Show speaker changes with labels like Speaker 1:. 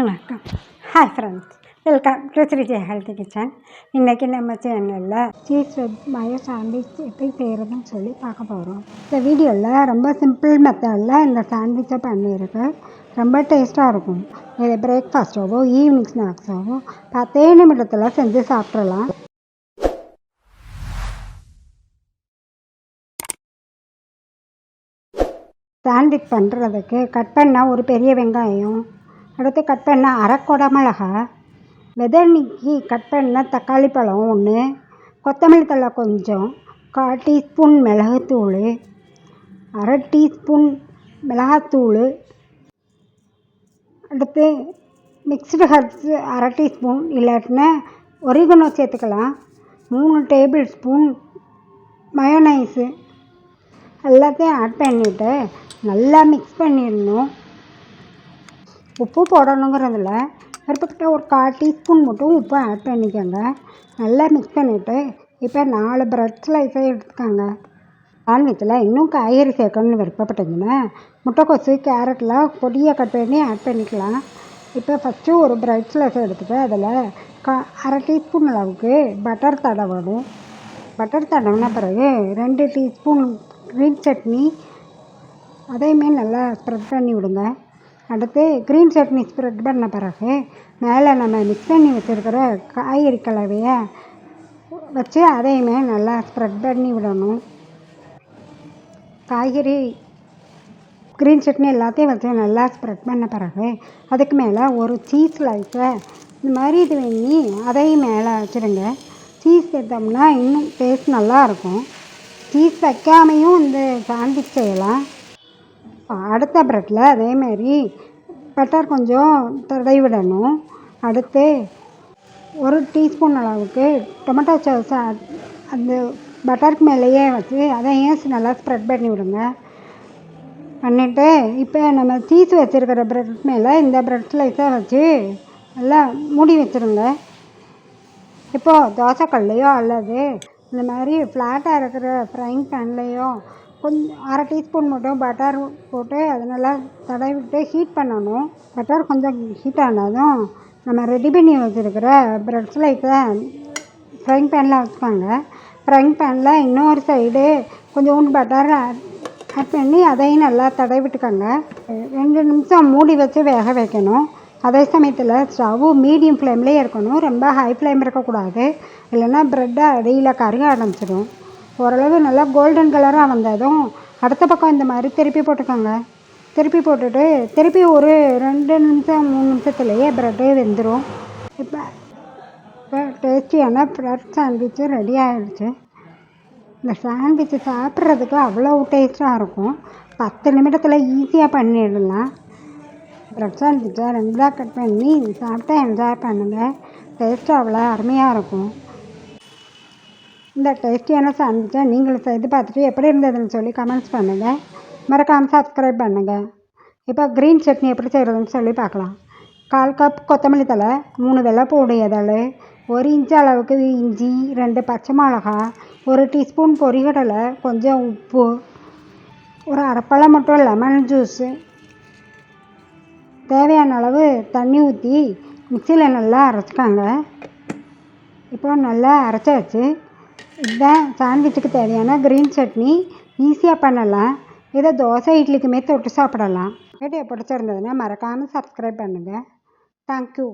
Speaker 1: வணக்கம். Hi friends welcome to Sreeje healthy kitchen இன்றைக்கி நம்ம சேனலில் சீஸ் வெப் மயோ சாண்ட்விச் எப்படி செய்கிறதுன்னு சொல்லி பார்க்க போகிறோம் இந்த வீடியோவில் ரொம்ப சிம்பிள் மெத்தடில் இந்த சாண்ட்விச்சை பண்ணியிருக்கு ரொம்ப டேஸ்ட்டாக இருக்கும். இது பிரேக்ஃபாஸ்ட்டாகவோ ஈவினிங் ஸ்நாக்ஸாகவோ பத்தே நிமிடத்தில் செஞ்சு சாப்பிட்றலாம் சாண்ட்விச் பண்ணுறதுக்கு கட் பண்ணால் ஒரு பெரிய வெங்காயம் அடுத்து கட் பண்ண அரை கொடை மிளகாய் விதை நீக்கி கட் பண்ண தக்காளி பழம் ஒன்று கொத்தமல்லி தழை கொஞ்சம் கால் டீஸ்பூன் மிளகுத்தூள் அரை டீஸ்பூன் மிளகாத்தூள் அடுத்து மிக்ஸ்டு ஹர்ப்ஸு அரை டீஸ்பூன் இல்லாட்டினா ஒரிகனோ சேர்த்துக்கலாம். மூணு டேபிள் ஸ்பூன் மயோனைஸு எல்லாத்தையும் ஆட் பண்ணிவிட்டு நல்லா மிக்ஸ் பண்ணிடணும். உப்பு போடணுங்கிறதில்ல விருப்பப்பட்ட ஒரு கால் டீஸ்பூன் மட்டும் உப்பு ஆட் பண்ணிக்கோங்க. நல்லா மிக்ஸ் பண்ணிவிட்டு இப்போ நாலு ப்ரெட் ஸ்லைஸை எடுத்துக்கோங்க. நான்வெஜ்ஜில் இன்னும் காய்கறி சேர்க்கணும்னு விருப்பப்பட்டீங்கன்னா முட்டைக்கோசு கேரட்லாம் பொடியாக கட் பண்ணி ஆட் பண்ணிக்கலாம். இப்போ ஃபஸ்ட்டு ஒரு ப்ரெட் ஸ்லைஸ் எடுத்துகிட்டு அதில் கா அரை டீஸ்பூன் அளவுக்கு பட்டர் தடவணும் பட்டர் தடவின பிறகு ரெண்டு டீஸ்பூன் க்ரீன் சட்னி அதையுமே நல்லா ஸ்ப்ரெட் பண்ணி விடுங்க. அடுத்து க்ரீன் சட்னி ஸ்ப்ரெட் பண்ண பிறகு? மேலே நம்ம மிக்ஸ் பண்ணி வச்சுருக்கிற காய்கறி கலவையை வச்சு அதையுமே நல்லா ஸ்ப்ரெட் பண்ணி விடணும். காய்கறி க்ரீன் சட்னி எல்லாத்தையும் வச்சு நல்லா ஸ்ப்ரெட் பண்ண பிறகு அதுக்கு மேலே ஒரு சீஸ் ஸ்லைஸை இந்த மாதிரி இது பண்ணி அதையும் மேலே வச்சுருங்க. சீஸ் சேர்த்தோம்னா இன்னும் டேஸ்ட் நல்லாயிருக்கும் சீஸ் வைக்காமையும் இந்த சாண்ட்விச் செய்யலாம். அடுத்த ப்ரெட்டில் அதேமாரி பட்டர் கொஞ்சம் தடவி விடணும் அடுத்து ஒரு டீஸ்பூன் அளவுக்கு டொமேட்டோ சாஸ் அந்த பட்டருக்கு மேலேயே வச்சு அதையும் நல்லா ஸ்ப்ரெட் பண்ணி விடுங்க. பண்ணிவிட்டு இப்போ நம்ம சீஸ் வச்சுருக்கிற ப்ரெட் மேலே இந்த ப்ரெட் ஸ்லைஸை வச்சு நல்லா மூடி வச்சுருங்க. இப்போது தோசைக்கல்லையோ அல்லது இந்த மாதிரி ஃப்ளாட்டாக இருக்கிற ஃப்ரைங் பேன்லேயோ கொஞ்சம் அரை டீஸ்பூன் மட்டும் பட்டர் போட்டு அதை நல்லா தடவி விட்டு ஹீட் பண்ணணும். பட்டர் கொஞ்சம் ஹீட் ஆனதும் நம்ம ரெடி பண்ணி வச்சுருக்கிற ப்ரெட் ஸ்லைஸை ஃப்ரைங் பேனில் வச்சுக்கோங்க. ஃப்ரைங் பேனில் இன்னொரு சைடு கொஞ்சோண்டு பட்டர் ஆட் பண்ணி அதையும் நல்லா தடவி விட்டுக்கோங்க ரெண்டு நிமிஷம் மூடி வச்சு வேக வைக்கணும். அதே சமயத்தில் ஸ்டவ்வு மீடியம் ஃப்ளேம்லேயே இருக்கணும். ரொம்ப ஹை ஃப்ளேம் இருக்கக்கூடாது. இல்லைன்னா ப்ரெட்டை அடியில் கருக ஆரம்பிச்சிடும். ஓரளவு நல்லா கோல்டன் கலராக வந்ததும் அடுத்த பக்கம் இந்த மாதிரி திருப்பி போட்டுக்கோங்க. திருப்பி போட்டுட்டு திருப்பி ஒரு ரெண்டு நிமிஷம் மூணு நிமிஷத்துலேயே ப்ரெட்டு வெந்துடும் இப்போ இப்போ டேஸ்டியான ப்ரெட் சாண்ட்விச்சு ரெடி ஆகிடுச்சு இந்த சாண்ட்விச்சு சாப்பிட்றதுக்கு அவ்வளோ டேஸ்ட்டாக இருக்கும். பத்து நிமிடத்தில் ஈஸியாக பண்ணிடலாம். ப்ரெட் சாண்ட்விட்சை ரெண்டாக கட் பண்ணி சாப்பிட்டா என்ஜாய் பண்ணுங்கள் டேஸ்ட்டு அவ்வளோ அருமையாக இருக்கும். இந்த டேஸ்டியான சாண்ட்விச்சை நீங்களும் செய்து பார்த்துட்டு எப்படி இருந்ததுன்னு சொல்லி கமெண்ட்ஸ் பண்ணுங்கள் மறக்காமல் சப்ஸ்கிரைப் பண்ணுங்கள் இப்போ க்ரீன் சட்னி எப்படி செய்கிறதுன்னு சொல்லி பார்க்கலாம். கால் கப் கொத்தமல்லி தழை மூணு வெள்ளைப்பூடு தலை ஒரு இன்ச்சு அளவுக்கு இஞ்சி ரெண்டு பச்சை மிளகா ஒரு டீஸ்பூன் பொரிகடலை கொஞ்சம் உப்பு ஒரு அரைப்பழம் மட்டும் லெமன் ஜூஸு தேவையான அளவு தண்ணி ஊற்றி மிக்சியில் நல்லா அரைச்சிக்காங்க. இப்போ நல்லா அரைச்சாச்சு. இதுதான் சாண்ட்விச்சுக்கு தேவையான க்ரீன் சட்னி. ஈஸியாக பண்ணலாம். இதை தோசை இட்லிக்குமே தொட்டு சாப்பிடலாம். வீடியோ பிடிச்சிருந்ததுன்னா மறக்காமல் சப்ஸ்கிரைப் பண்ணுங்கள் தேங்க்யூ